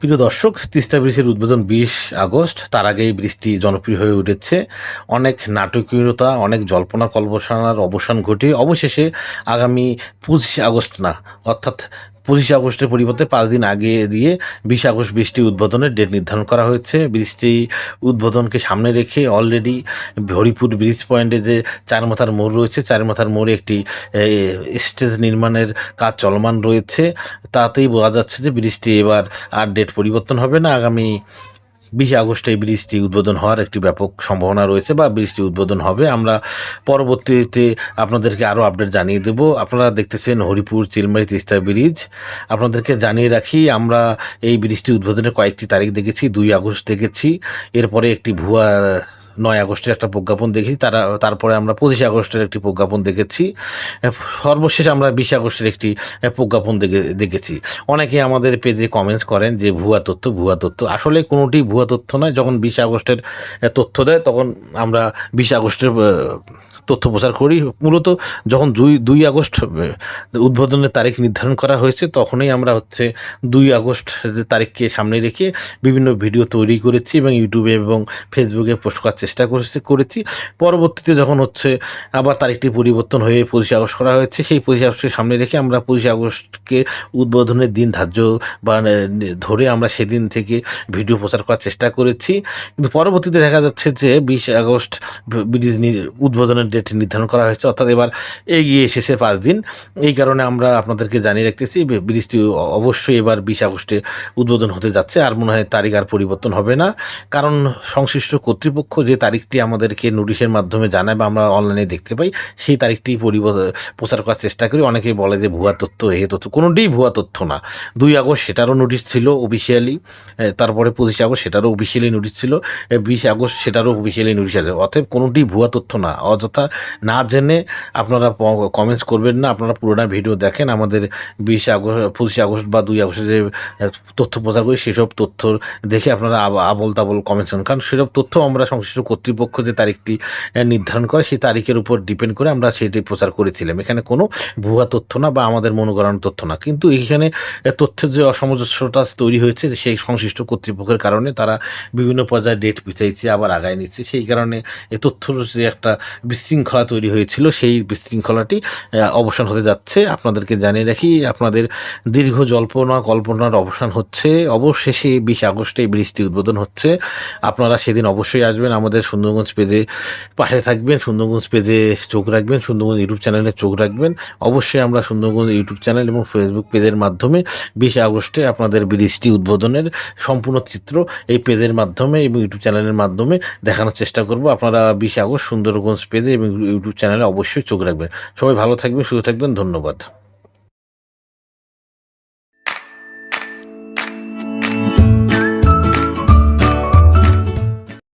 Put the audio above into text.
প্রিয় দর্শক, তিস্তা ব্রিজের উদ্বোধন বিশ আগস্ট। তার আগেই বৃষ্টি জনপ্রিয় হয়ে উঠেছে। অনেক নাটকীয়তা, অনেক জল্পনা কল্পসানার অবসান ঘটিয়ে অবশেষে আগামী পঁচিশে আগস্ট না, অর্থাৎ পঁচিশে আগস্টের পরিবর্তে পাঁচ দিন আগে দিয়ে বিশ আগস্ট বৃষ্টি উদ্বোধনের ডেট নির্ধারণ করা হয়েছে। বৃষ্টি উদ্বোধনকে সামনে রেখে অলরেডি হরিপুর ব্রিজ পয়েন্টে যে চার মাথার মোড় রয়েছে চার মাথার মোড়ে একটি স্টেজ নির্মাণের কাজ চলমান রয়েছে। তাতেই বোঝা যাচ্ছে যে বৃষ্টি এবার আর ডেট পরিবর্তন হবে না। আগামী বিশে আগস্টে এই ব্রিজটি উদ্বোধন হওয়ার একটি ব্যাপক সম্ভাবনা রয়েছে বা ব্রিজটি উদ্বোধন হবে। আমরা পরবর্তীতে আপনাদেরকে আরও আপডেট জানিয়ে দেব। আপনারা দেখতেছেন হরিপুর চিলমারি তিস্তা ব্রিজ। আপনাদেরকে জানিয়ে রাখি, আমরা এই ব্রিজটি উদ্বোধনের কয়েকটি তারিখ দেখেছি, দুই আগস্ট দেখেছি। এরপরে একটি ভুয়া, নয় আগস্টের একটা প্রজ্ঞাপন দেখেছি, তারা, তারপরে আমরা পঁচিশে আগস্টের একটি প্রজ্ঞাপন দেখেছি। সর্বশেষ আমরা বিশ আগস্টের একটি প্রজ্ঞাপন দেখে, দেখেছি। অনেকে আমাদের পেজে কমেন্টস করেন যে, ভুয়া তথ্য ভুয়া তথ্য। আসলে কোনোটি ভুয়া তথ্য নয় যখন বিশে আগস্টের তথ্য দেয় তখন আমরা বিশে আগস্টের তথ্য প্রচার করি। মূলত যখন দুই দুই আগস্ট উদ্বোধনের তারিখ নির্ধারণ করা হয়েছে, তখনই আমরা হচ্ছে দুই আগস্ট তারিখকে সামনে রেখে বিভিন্ন ভিডিও তৈরি করেছি এবং ইউটিউবে এবং ফেসবুকে পোস্ট করার চেষ্টা করেছি করেছি। পরবর্তীতে যখন হচ্ছে আবার তারিখটি পরিবর্তন হয়ে পঁচিশে আগস্ট করা হয়েছে, সেই পঁচিশে আগস্টকে সামনে রেখে আমরা পঁচিশে আগস্টকে উদ্বোধনের দিন ধার্য বা ধরে আমরা সেদিন থেকে ভিডিও প্রচার করার চেষ্টা করেছি। কিন্তু পরবর্তীতে দেখা যাচ্ছে যে বিশ আগস্ট ব্রিজ উদ্বোধনের ডেট নির্ধারণ করা হয়েছে। অর্থাৎ এবার এগিয়ে এসেছে পাঁচ দিন। এই কারণে আমরা আপনাদেরকে জানিয়ে রাখতেছি ব্রিজটি অবশ্যই এবার বিশ আগস্টে উদ্বোধন হতে যাচ্ছে। আর মনে হয় তারিখ আর পরিবর্তন হবে না। কারণ সংশ্লিষ্ট কর্তৃপক্ষ যে তারিখটি আমাদেরকে নোটিশের মাধ্যমে জানায় বা আমরা অনলাইনে দেখতে পাই, সেই তারিখটি প্রচার করার চেষ্টা করি। অনেকেই বলে যে ভুয়া তথ্য, এ তথ্য কোনোটিই ভুয়া তথ্য না। দুই আগস্ট সেটারও নোটিশ ছিল অফিসিয়ালি তারপরে পঁচিশে আগস্ট সেটারও অফিসিয়ালি নোটিশ ছিল বিশ আগস্ট সেটারও অফিসিয়ালি নোটিশ আছে। অতএব কোনোটি ভুয়া তথ্য না। অযথা না জেনে আপনারা কমেন্টস করবেন না। আপনারা পুরোনো ভিডিও দেখেন। আমাদের বিশ আগস্ট পঁচিশে আগস্ট বা দুই আগস্টে যে তথ্য প্রচার করি সেসব তথ্য দেখে আপনারা আব- আবল তাবল কমেন্টস করেন কারণ সেসব তথ্য আমরা সংশ্লিষ্ট কর্তৃপক্ষ যে তারিখটি নির্ধারণ করে সেই তারিখের উপর ডিপেন্ড করে আমরা সেটি প্রচার করেছিলাম। এখানে কোনো ভুয়া তথ্য না বা আমাদের মনোগড়ানো তথ্য না। কিন্তু এইখানে আহ, তথ্যের যে অসামঞ্জস্যতা তৈরি হয়েছে সেই সংশ্লিষ্ট কর্তৃপক্ষের কারণে তারা বিভিন্ন পর্যায়ে ডেট পিছাইছে আবার আগায় নিচ্ছে। সেই কারণে এ তথ্যর যে একটা বিশৃঙ্খলা তৈরি হয়েছিল, সেই বিশৃঙ্খলাটি অবসান হতে যাচ্ছে। আপনাদেরকে জানিয়ে রাখি, আপনাদের দীর্ঘ জল্পনা, কল্পনার অবসান হচ্ছে। অবশেষে বিশ আগস্টে ব্রিজটি উদ্বোধন হচ্ছে। আপনারা সেদিন অবশ্যই আসবেন আমাদের সুন্দরগঞ্জ পেজে পাশে থাকবেন সুন্দরগঞ্জ পেজে চোখ রাখবেন সুন্দরগঞ্জ ইউটিউব চ্যানেলে চোখ রাখবেন। অবশ্যই আমরা সুন্দরগঞ্জ ইউটিউব চ্যানেল এবং ফেসবুক পেজের মাধ্যমে বিশ আগস্টে আপনাদের ব্রিজটি উদ্বোধনের সম্পূর্ণ চিত্র এই পেজের মাধ্যমে এবং ইউটিউব চ্যানেলের মাধ্যমে দেখানোর চেষ্টা করব। আপনারা বিশ আগস্ট সুন্দরগঞ্জ পেজে এবং ইউটিউব চ্যানেলে অবশ্যই চোখ রাখবেন। সবাই ভালো থাকবেন সুস্থ থাকবেন ধন্যবাদ।